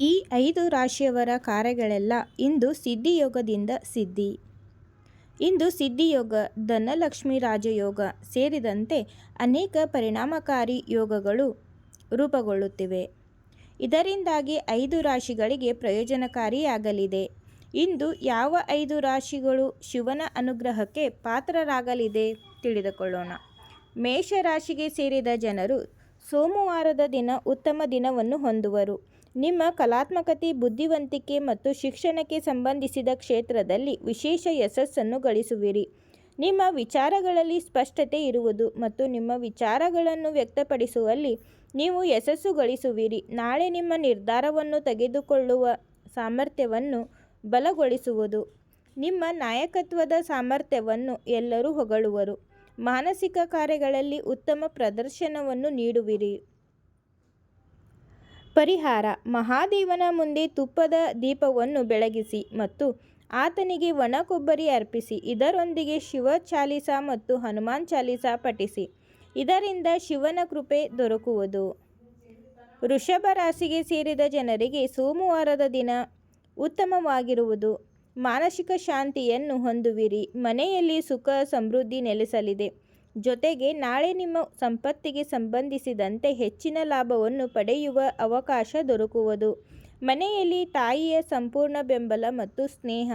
ಈ ಐದು ರಾಶಿಯವರ ಕಾರ್ಯಗಳೆಲ್ಲ ಇಂದು ಸಿದ್ಧಿಯೋಗದಿಂದ ಸಿದ್ಧಿ. ಇಂದು ಸಿದ್ಧಿಯೋಗ, ಧನಲಕ್ಷ್ಮಿ ರಾಜಯೋಗ ಸೇರಿದಂತೆ ಅನೇಕ ಪರಿಣಾಮಕಾರಿ ಯೋಗಗಳು ರೂಪುಗೊಳ್ಳುತ್ತಿವೆ. ಇದರಿಂದಾಗಿ ಐದು ರಾಶಿಗಳಿಗೆ ಪ್ರಯೋಜನಕಾರಿಯಾಗಲಿದೆ. ಇಂದು ಯಾವ ಐದು ರಾಶಿಗಳು ಶಿವನ ಅನುಗ್ರಹಕ್ಕೆ ಪಾತ್ರರಾಗಲಿದೆ ತಿಳಿದುಕೊಳ್ಳೋಣ. ಮೇಷರಾಶಿಗೆ ಸೇರಿದ ಜನರು ಸೋಮವಾರದ ದಿನ ಉತ್ತಮ ದಿನವನ್ನು ಹೊಂದುವರು. ನಿಮ್ಮ ಕಲಾತ್ಮಕತೆ, ಬುದ್ಧಿವಂತಿಕೆ ಮತ್ತು ಶಿಕ್ಷಣಕ್ಕೆ ಸಂಬಂಧಿಸಿದ ಕ್ಷೇತ್ರದಲ್ಲಿ ವಿಶೇಷ ಯಶಸ್ಸನ್ನು ಗಳಿಸುವಿರಿ. ನಿಮ್ಮ ವಿಚಾರಗಳಲ್ಲಿ ಸ್ಪಷ್ಟತೆ ಇರುವುದು ಮತ್ತು ನಿಮ್ಮ ವಿಚಾರಗಳನ್ನು ವ್ಯಕ್ತಪಡಿಸುವಲ್ಲಿ ನೀವು ಯಶಸ್ಸು ಗಳಿಸುವಿರಿ. ನಾಳೆ ನಿಮ್ಮ ನಿರ್ಧಾರವನ್ನು ತೆಗೆದುಕೊಳ್ಳುವ ಸಾಮರ್ಥ್ಯವನ್ನು ಬಲಗೊಳಿಸುವುದು. ನಿಮ್ಮ ನಾಯಕತ್ವದ ಸಾಮರ್ಥ್ಯವನ್ನು ಎಲ್ಲರೂ ಹೊಗಳುವರು. ಮಾನಸಿಕ ಕಾರ್ಯಗಳಲ್ಲಿ ಉತ್ತಮ ಪ್ರದರ್ಶನವನ್ನು ನೀಡುವಿರಿ. ಪರಿಹಾರ. ಮಹಾದೇವನ ಮುಂದೆ ತುಪ್ಪದ ದೀಪವನ್ನು ಬೆಳಗಿಸಿ ಮತ್ತು ಆತನಿಗೆ ಒಣ ಕೊಬ್ಬರಿ ಅರ್ಪಿಸಿ, ಇದರೊಂದಿಗೆ ಶಿವ ಚಾಲಿಸ ಮತ್ತು ಹನುಮಾನ್ ಚಾಲಿಸ ಪಠಿಸಿ, ಇದರಿಂದ ಶಿವನ ಕೃಪೆ ದೊರಕುವುದು. ವೃಷಭ ರಾಶಿಗೆ ಸೇರಿದ ಜನರಿಗೆ ಸೋಮವಾರದ ದಿನ ಉತ್ತಮವಾಗಿರುವುದು. ಮಾನಸಿಕ ಶಾಂತಿಯನ್ನು ಹೊಂದುವಿರಿ. ಮನೆಯಲ್ಲಿ ಸುಖ, ಸಮೃದ್ಧಿ ನೆಲೆಸಲಿದೆ. ಜೊತೆಗೆ ನಾಳೆ ನಿಮ್ಮ ಸಂಪತ್ತಿಗೆ ಸಂಬಂಧಿಸಿದಂತೆ ಹೆಚ್ಚಿನ ಲಾಭವನ್ನು ಪಡೆಯುವ ಅವಕಾಶ ದೊರಕುವುದು. ಮನೆಯಲ್ಲಿ ತಾಯಿಯ ಸಂಪೂರ್ಣ ಬೆಂಬಲ ಮತ್ತು ಸ್ನೇಹ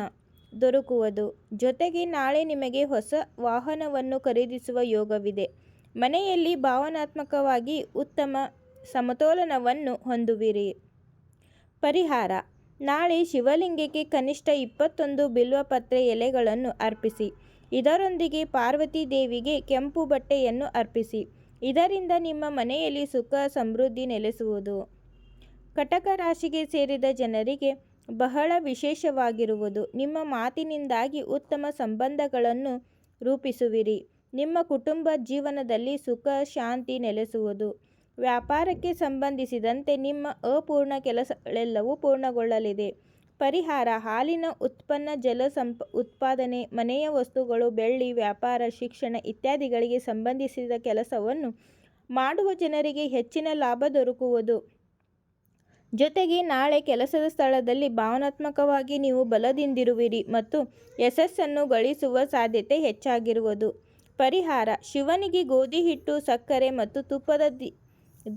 ದೊರಕುವುದು. ಜೊತೆಗೆ ನಾಳೆ ನಿಮಗೆ ಹೊಸ ವಾಹನವನ್ನು ಖರೀದಿಸುವ ಯೋಗವಿದೆ. ಮನೆಯಲ್ಲಿ ಭಾವನಾತ್ಮಕವಾಗಿ ಉತ್ತಮ ಸಮತೋಲನವನ್ನು ಹೊಂದುವಿರಿ. ಪರಿಹಾರ ನಾಳೆ ಶಿವಲಿಂಗಕ್ಕೆ ಕನಿಷ್ಠ ಇಪ್ಪತ್ತೊಂದು ಬಿಲ್ವಪತ್ರೆ ಎಲೆಗಳನ್ನು ಅರ್ಪಿಸಿ. ಇದರೊಂದಿಗೆ ಪಾರ್ವತಿ ದೇವಿಗೆ ಕೆಂಪು ಬಟ್ಟೆಯನ್ನು ಅರ್ಪಿಸಿ. ಇದರಿಂದ ನಿಮ್ಮ ಮನೆಯಲ್ಲಿ ಸುಖ ಸಮೃದ್ಧಿ ನೆಲೆಸುವುದು. ಕಟಕ ರಾಶಿಗೆ ಸೇರಿದ ಜನರಿಗೆ ಬಹಳ ವಿಶೇಷವಾಗಿರುವುದು. ನಿಮ್ಮ ಮಾತಿನಿಂದಾಗಿ ಉತ್ತಮ ಸಂಬಂಧಗಳನ್ನು ರೂಪಿಸುವಿರಿ. ನಿಮ್ಮ ಕುಟುಂಬ ಜೀವನದಲ್ಲಿ ಸುಖ, ಶಾಂತಿ ನೆಲೆಸುವುದು. ವ್ಯಾಪಾರಕ್ಕೆ ಸಂಬಂಧಿಸಿದಂತೆ ನಿಮ್ಮ ಅಪೂರ್ಣ ಕೆಲಸಗಳೆಲ್ಲವೂ ಪೂರ್ಣಗೊಳ್ಳಲಿದೆ. ಪರಿಹಾರ, ಹಾಲಿನ ಉತ್ಪನ್ನ, ಜಲ ಸಂಪ, ಉತ್ಪಾದನೆ, ಮನೆಯ ವಸ್ತುಗಳು, ಬೆಳ್ಳಿ, ವ್ಯಾಪಾರ, ಶಿಕ್ಷಣ ಇತ್ಯಾದಿಗಳಿಗೆ ಸಂಬಂಧಿಸಿದ ಕೆಲಸವನ್ನು ಮಾಡುವ ಜನರಿಗೆ ಹೆಚ್ಚಿನ ಲಾಭ ದೊರಕುವುದು. ಜೊತೆಗೆ ನಾಳೆ ಕೆಲಸದ ಸ್ಥಳದಲ್ಲಿ ಭಾವನಾತ್ಮಕವಾಗಿ ನೀವು ಬಲದಿಂದಿರುವಿರಿ ಮತ್ತು ಯಶಸ್ಸನ್ನು ಗಳಿಸುವ ಸಾಧ್ಯತೆ ಹೆಚ್ಚಾಗಿರುವುದು. ಪರಿಹಾರ, ಶಿವನಿಗೆ ಗೋಧಿ ಹಿಟ್ಟು, ಸಕ್ಕರೆ ಮತ್ತು ತುಪ್ಪದ ದಿ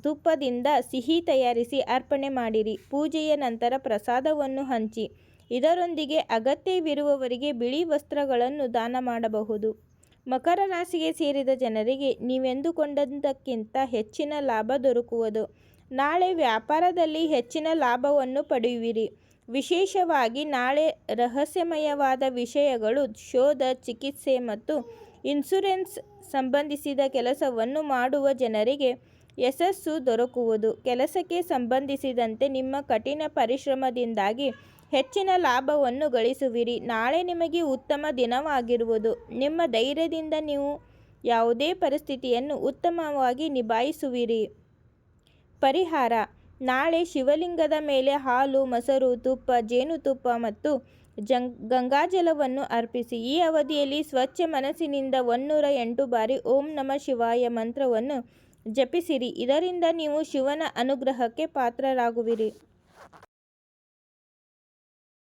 ತುಪ್ಪದಿಂದ ಸಿಹಿ ತಯಾರಿಸಿ ಅರ್ಪಣೆ ಮಾಡಿರಿ. ಪೂಜೆಯ ನಂತರ ಪ್ರಸಾದವನ್ನು ಹಂಚಿ. ಇದರೊಂದಿಗೆ ಅಗತ್ಯವಿರುವವರಿಗೆ ಬಿಳಿ ವಸ್ತ್ರಗಳನ್ನು ದಾನ ಮಾಡಬಹುದು. ಮಕರ ರಾಶಿಗೆ ಸೇರಿದ ಜನರಿಗೆ ನೀವೆಂದುಕೊಂಡದ್ದಕ್ಕಿಂತ ಹೆಚ್ಚಿನ ಲಾಭ ದೊರಕುವುದು. ನಾಳೆ ವ್ಯಾಪಾರದಲ್ಲಿ ಹೆಚ್ಚಿನ ಲಾಭವನ್ನು ಪಡೆಯುವಿರಿ. ವಿಶೇಷವಾಗಿ ನಾಳೆ ರಹಸ್ಯಮಯವಾದ ವಿಷಯಗಳು, ಶೋಧ, ಚಿಕಿತ್ಸೆ ಮತ್ತು ಇನ್ಸುರೆನ್ಸ್ ಸಂಬಂಧಿಸಿದ ಕೆಲಸವನ್ನು ಮಾಡುವ ಜನರಿಗೆ ಯಶಸ್ಸು ದೊರಕುವುದು. ಕೆಲಸಕ್ಕೆ ಸಂಬಂಧಿಸಿದಂತೆ ನಿಮ್ಮ ಕಠಿಣ ಪರಿಶ್ರಮದಿಂದಾಗಿ ಹೆಚ್ಚಿನ ಲಾಭವನ್ನು ಗಳಿಸುವಿರಿ. ನಾಳೆ ನಿಮಗೆ ಉತ್ತಮ ದಿನವಾಗಿರುವುದು. ನಿಮ್ಮ ಧೈರ್ಯದಿಂದ ನೀವು ಯಾವುದೇ ಪರಿಸ್ಥಿತಿಯನ್ನು ಉತ್ತಮವಾಗಿ ನಿಭಾಯಿಸುವಿರಿ. ಪರಿಹಾರ. ನಾಳೆ ಶಿವಲಿಂಗದ ಮೇಲೆ ಹಾಲು, ಮೊಸರು, ತುಪ್ಪ, ಜೇನುತುಪ್ಪ ಮತ್ತು ಜಂಗ್, ಗಂಗಾಜಲವನ್ನು ಅರ್ಪಿಸಿ. ಈ ಅವಧಿಯಲ್ಲಿ ಸ್ವಚ್ಛ ಮನಸ್ಸಿನಿಂದ ಒನ್ನೂರ ಎಂಟು ಬಾರಿ ಓಂ ನಮಃ ಶಿವಾಯ ಮಂತ್ರವನ್ನು ಜಪಿಸಿರಿ. ಇದರಿಂದ ನೀವು ಶಿವನ ಅನುಗ್ರಹಕ್ಕೆ ಪಾತ್ರರಾಗುವಿರಿ.